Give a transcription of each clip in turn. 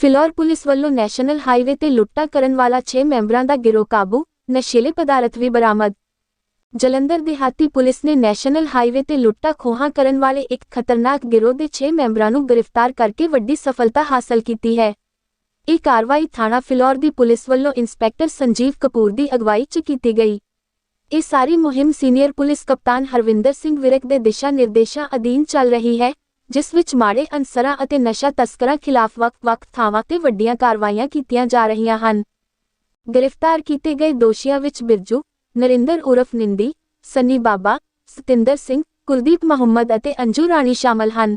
Phillaur police ਵੱਲੋਂ national highway ਤੇ ਲੁੱਟਾਂ ਕਰਨ ਵਾਲਾ 6 ਮੈਂਬਰਾਂ ਦਾ ਗਿਰੋਹ ਕਾਬੂ, ਨਸ਼ੀਲੇ ਪਦਾਰਥ ਵੀ ਬਰਾਮਦ। ਜਲੰਧਰ ਦਿਹਾਤੀ ਪੁਲਿਸ ਨੇ ਨੈਸ਼ਨਲ ਹਾਈਵੇ ਤੇ ਲੁੱਟਾਂ ਖੋਹਾਂ ਕਰਨ ਵਾਲੇ ਇੱਕ ਖਤਰਨਾਕ ਗਿਰੋਹ ਦੇ 6 ਮੈਂਬਰਾਂ ਨੂੰ ਗ੍ਰਿਫਤਾਰ ਕਰਕੇ ਵੱਡੀ ਸਫਲਤਾ ਹਾਸਲ ਕੀਤੀ ਹੈ। ਇਹ ਕਾਰਵਾਈ ਥਾਣਾ ਫਿਲੌਰ ਦੀ ਪੁਲਿਸ ਵੱਲੋਂ ਇੰਸਪੈਕਟਰ ਸੰਜੀਵ ਕਪੂਰ ਦੀ ਅਗਵਾਈ 'ਚ ਕੀਤੀ ਗਈ। ਇਹ ਸਾਰੀ ਮੁਹਿੰਮ ਸੀਨੀਅਰ ਪੁਲਿਸ ਕਪਤਾਨ ਹਰਵਿੰਦਰ ਸਿੰਘ ਵਿਰਕ ਦੇ ਦਿਸ਼ਾ ਨਿਰਦੇਸ਼ਾਂ ਅਧੀਨ ਚੱਲ ਰਹੀ ਹੈ। ਜਿਸ ਵਿੱਚ ਮਾੜੇ ਅਨਸਰਾਂ ਅਤੇ ਨਸ਼ਾ ਤਸਕਰਾਂ ਖਿਲਾਫ ਵੱਖ-ਵੱਖ ਥਾਵਾਂ ਤੇ ਵੱਡੀਆਂ ਕਾਰਵਾਈਆਂ ਕੀਤੀਆਂ ਜਾ ਰਹੀਆਂ ਹਨ। ਗ੍ਰਿਫਤਾਰ ਕੀਤੇ ਗਏ ਦੋਸ਼ੀਆਂ ਵਿੱਚ ਬਿਰਜੂ, ਨਰਿੰਦਰ ਉਰਫ ਨਿੰਦੀ, ਸੰਨੀ ਬਾਬਾ, ਸਤਿੰਦਰ ਸਿੰਘ, ਕੁਲਦੀਪ ਮੁਹੰਮਦ ਅਤੇ ਅੰਜੂ ਰਾਣੀ ਸ਼ਾਮਲ ਹਨ।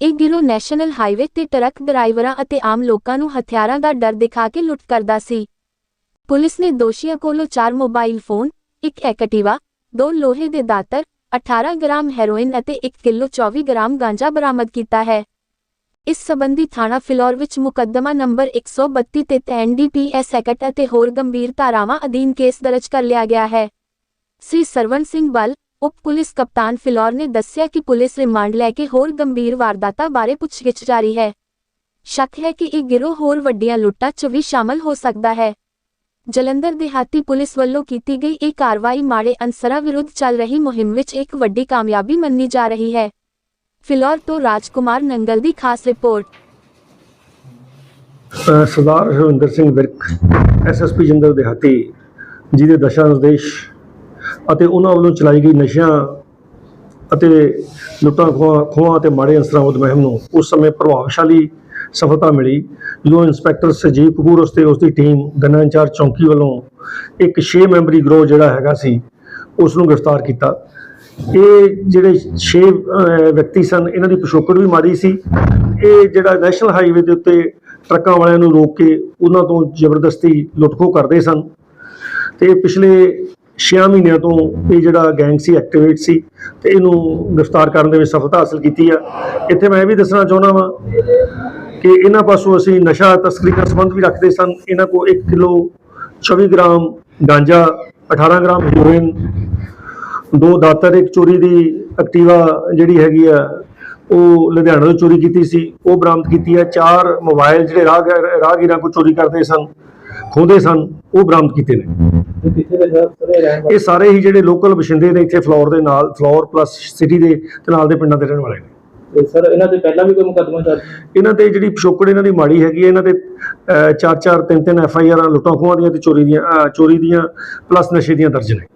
ਇਹ ਗਿਰੋਹ ਨੈਸ਼ਨਲ ਹਾਈਵੇ ਤੇ ਟਰੱਕ ਡਰਾਈਵਰਾਂ ਅਤੇ ਆਮ ਲੋਕਾਂ ਨੂੰ ਹਥਿਆਰਾਂ ਦਾ ਡਰ ਦਿਖਾ ਕੇ ਲੁੱਟ ਕਰਦਾ ਸੀ। ਪੁਲਿਸ ਨੇ ਦੋਸ਼ੀਆਂ ਕੋਲੋਂ 4 ਮੋਬਾਈਲ ਫੋਨ, ਇੱਕ ਐਕਟਿਵਾ, ਦੋ ਲੋਹੇ ਦੇ ਦਾਤਰ 18 ਗ੍ਰਾਮ ਹੈਰੋਇਨ ਅਤੇ 1 ਕਿਲੋ 24 ਗ੍ਰਾਮ ਗਾਂਜਾ ਬਰਾਮਦ ਕੀਤਾ ਹੈ। ਇਸ ਸਬੰਧੀ ਥਾਣਾ ਫਿਲੌਰ ਵਿੱਚ ਮੁਕੱਦਮਾ ਨੰਬਰ 132 ਤੇ ਐਨਡੀਪੀਐਸ ਐਕਟ ਅਤੇ ਹੋਰ ਗੰਭੀਰ ਧਾਰਾਵਾਂ ਅਧੀਨ ਕੇਸ ਦਰਜ ਕਰ ਲਿਆ ਗਿਆ ਹੈ। ਸ੍ਰੀ ਸਰਵਨ ਸਿੰਘ ਬਲ ਉਪ ਪੁਲਿਸ ਕਪਤਾਨ ਫਿਲੌਰ ਨੇ ਦੱਸਿਆ ਕਿ ਪੁਲਿਸ ਰਿਮਾਂਡ ਲੈ ਕੇ ਹੋਰ ਗੰਭੀਰ ਵਾਰਦਾਤਾਂ ਬਾਰੇ ਪੁੱਛਗਿੱਛ ਜਾਰੀ ਹੈ। ਸ਼ੱਕ ਹੈ ਕਿ ਇਹ ਗਿਰੋਹ ਹੋਰ ਵੱਡੀਆਂ ਲੁੱਟਾਂ 'ਚ ਵੀ ਸ਼ਾਮਲ ਹੋ ਸਕਦਾ ਹੈ। ਜਲੰਧਰ ਦਿਹਾਤੀ ਪੁਲਿਸ ਵੱਲੋਂ ਕੀਤੀ ਗਈ ਇਹ ਕਾਰਵਾਈ ਮਾੜੇ ਅਨਸਰਾਂ ਵਿਰੁੱਧ ਚੱਲ ਰਹੀ ਮੁਹਿੰਮ ਵਿੱਚ ਇੱਕ ਵੱਡੀ ਕਾਮਯਾਬੀ ਮੰਨੀ ਜਾ ਰਹੀ ਹੈ। ਫਿਲੌਰ ਤੋਂ ਰਾਜਕੁਮਾਰ ਨੰਗਲ ਦੀ ਖਾਸ ਰਿਪੋਰਟ। ਸਰਦਾਰ ਹਰਵਿੰਦਰ ਸਿੰਘ ਵਿਰਕ ਐਸਐਸਪੀ ਜੰਦਰ ਦਿਹਾਤੀ ਜੀ ਦੇ ਦਸ਼ਾ ਨਿਰਦੇਸ਼ ਅਤੇ ਉਹਨਾਂ ਵੱਲੋਂ ਚਲਾਈ ਗਈ ਨਸ਼ਿਆਂ ਅਤੇ ਲੁੱਟਾਂ ਖੋਹਾਂ ਖੋਹਾਂ ਅਤੇ ਮਾੜੇ ਅਨਸਰਾਂ ਵਿਰੁੱਧ ਮੁਹਿੰਮ ਨੂੰ ਉਸ ਸਮੇਂ ਪ੍ਰਭਾਵਸ਼ਾਲੀ ਸਫਲਤਾ ਮਿਲੀ। ਜਦੋਂ ਇੰਸਪੈਕਟਰ ਸੰਜੀਵ ਕਪੂਰ ਉਸਤੇ ਉਸ ਦੀ ਟੀਮ ਗੰਨਾ ਇੰਚਾਰਜ ਚੌਂਕੀ ਵੱਲੋਂ ਇੱਕ 6 ਮੈਂਬਰੀ ਗਰੋਹ ਜਿਹੜਾ ਹੈਗਾ ਸੀ ਉਸ ਨੂੰ ਗ੍ਰਿਫਤਾਰ ਕੀਤਾ। ਇਹ ਜਿਹੜੇ 6 ਵਿਅਕਤੀ ਸਨ, ਇਹਨਾਂ ਦੀ ਪਿਛੋਕੜ ਵੀ ਮਾਰੀ ਸੀ। ਇਹ ਜਿਹੜਾ ਨੈਸ਼ਨਲ ਹਾਈਵੇ ਦੇ ਉੱਤੇ ਟਰੱਕਾਂ ਵਾਲਿਆਂ ਨੂੰ ਰੋਕ ਕੇ ਉਹਨਾਂ ਤੋਂ ਜ਼ਬਰਦਸਤੀ ਲੁੱਟਖੋ ਕਰਦੇ ਸਨ। ਤੇ ਪਿਛਲੇ 6 ਮਹੀਨਿਆਂ ਤੋਂ ਇਹ ਜਿਹੜਾ ਗੈਂਗ ਸੀ, ਐਕਟੀਵੇਟ ਸੀ ਤੇ ਇਹਨੂੰ ਗ੍ਰਿਫਤਾਰ ਕਰਨ ਦੇ ਵਿੱਚ ਸਫਲਤਾ ਹਾਸਲ ਕੀਤੀ ਆ। ਇੱਥੇ ਮੈਂ ਇਹ ਵੀ ਦੱਸਣਾ ਚਾਹੁੰਦਾ ਵਾਂ ਕਿ ਇਹਨਾਂ ਪਾਸੋਂ ਅਸੀਂ ਨਸ਼ਾ ਤਸਕਰੀ ਦਾ ਸੰਬੰਧ ਵੀ ਰੱਖਦੇ ਸਨ। ਇਹਨਾਂ ਕੋਲ 1 ਕਿਲੋ 24 ਗ੍ਰਾਮ ਗਾਂਜਾ 18 ਗ੍ਰਾਮ ਹੀਰੋਇਨ, ਦੋ ਦਾਤਰ, ਇੱਕ ਚੋਰੀ ਦੀ ਐਕਟਿਵਾ ਜਿਹੜੀ ਹੈਗੀ ਆ, ਉਹ ਲੁਧਿਆਣਾ ਤੋਂ ਚੋਰੀ ਕੀਤੀ ਸੀ। ਉਹ ਬਰਾਮਦ ਕੀਤੀ ਹੈ। ਚਾਰ ਮੋਬਾਈਲ ਜਿਹੜੇ ਰਾਹ ਰਾਹਗੀਰਾਂ ਕੋ ਚੋਰੀ ਕਰਦੇ ਸਨ, ਖੋਹਦੇ ਸਨ, ਉਹ ਬਰਾਮਦ ਕੀਤੇ ਨੇ। ਇਹ ਸਾਰੇ ਹੀ ਜਿਹੜੇ ਲੋਕਲ ਵਸਿੰਦੇ ਨੇ ਇੱਥੇ ਫਲੋਰ ਦੇ ਨਾਲ, ਫਲੋਰ ਪਲੱਸ ਸਿਟੀ ਦੇ ਤੇ ਨਾਲ ਦੇ ਪਿੰਡਾਂ ਦੇ ਰਹਿਣ ਵਾਲੇ ਨੇ। ਤੇ ਸਰ ਇਹਨਾਂ ਤੇ ਪਹਿਲਾਂ ਵੀ ਕੋਈ ਮੁਕੱਦਮਾ ਚੱਲ ਇਹਨਾਂ ਤੇ ਜਿਹੜੀ ਪਿਛੋਕੜ ਇਹਨਾਂ ਦੀ ਮਾੜੀ ਹੈਗੀ ਹੈ ਇਹਨਾਂ ਤੇ ਅਹ, ਚਾਰ ਚਾਰ ਤਿੰਨ ਤਿੰਨ ਐਫ ਆਈ ਆਰਾਂ ਲੁੱਟਾਂ ਖੋਹਾਂ ਦੀਆਂ ਤੇ ਚੋਰੀ ਦੀਆਂ ਅਹ, ਚੋਰੀ ਦੀਆਂ ਪਲੱਸ ਨਸ਼ੇ ਦੀਆਂ ਦਰਜ ਨੇ।